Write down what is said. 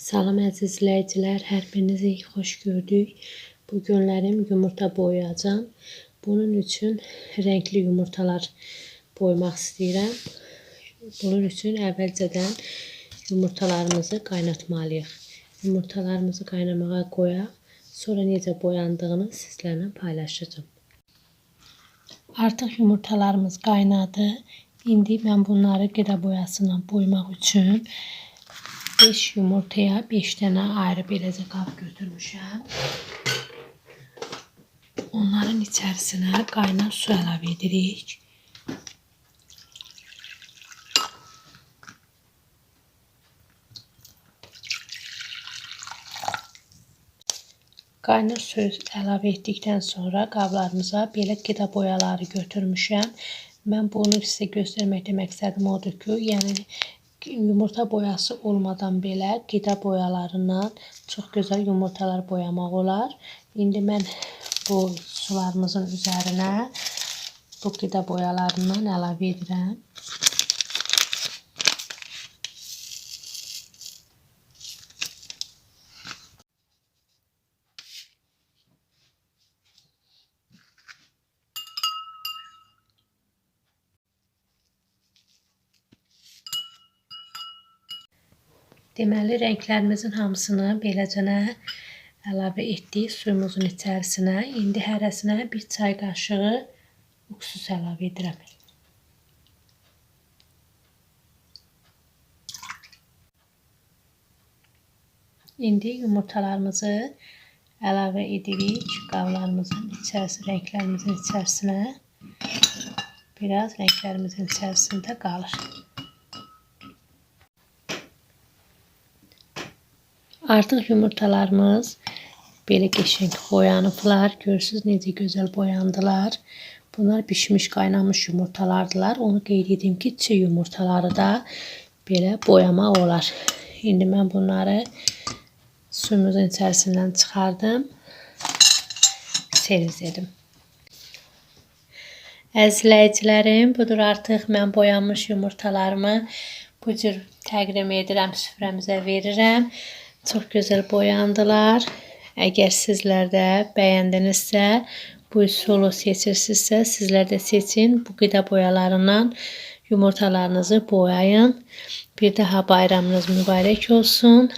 Salam əziz izləyicilər, hər birinizi xoş gördük. Bu günlərim yumurta boyayacağam. Bunun üçün renkli yumurtalar boyamaq istəyirəm. Bunun üçün əvvəlcədən yumurtalarımızı qaynatmalıyıq. Yumurtalarımızı qaynamağa qoyaq. Sonra necə boyandığını sizlərlə paylaşacağım. Artıq yumurtalarımız qaynadı. İndi mən bunları qida boyasına boyamaq üçün 5 yumurtaya 5 dənə ayrı beləcə qab götürmüşəm. Onların içərisinə qaynar su əlavə edirik. Qaynar su əlavə etdikdən sonra qablarımıza belə qida boyaları götürmüşəm. Mən bunu sizə göstərməkdə məqsədim odur ki, yəni yumurta boyası olmadan belə qida boyalarından çox gözəl yumurtalar boyamaq olar. İndi mən bu sularımızın üzərinə bu qida boyalarından əlavə edirəm. Deməli, rənglərimizin hamısını beləcənə əlavə etdik suyumuzun içərisinə. İndi hərəsinə bir çay qaşığı uksus əlavə edirəm. İndi yumurtalarımızı əlavə edirik qablarımızın içərisinə, rənglərimizin içərisinə. Biraz rənglərimizin içərisində qalır. Artıq yumurtalarımız belə qəşəng boyanıblar. Görürsüz necə gözəl boyandılar. Bunlar bişmiş, qaynamış yumurtalardılar. Onu qeyd edim ki, çiğ yumurtaları da belə boyamaq olar. İndi mən bunları suyumuzun içərisindən çıxardım. Servis edim. Əzizləyicilərim, budur artıq mən boyanmış yumurtalarımı bu cür təqdim edirəm, süfrəmizə verirəm. Çox gözəl boyandılar. Əgər sizlər də bəyəndinizsə, bu üsulu seçirsinizsə, sizlər də seçin. Bu qida boyalarından yumurtalarınızı boyayın. Bir daha bayramınız mübarək olsun.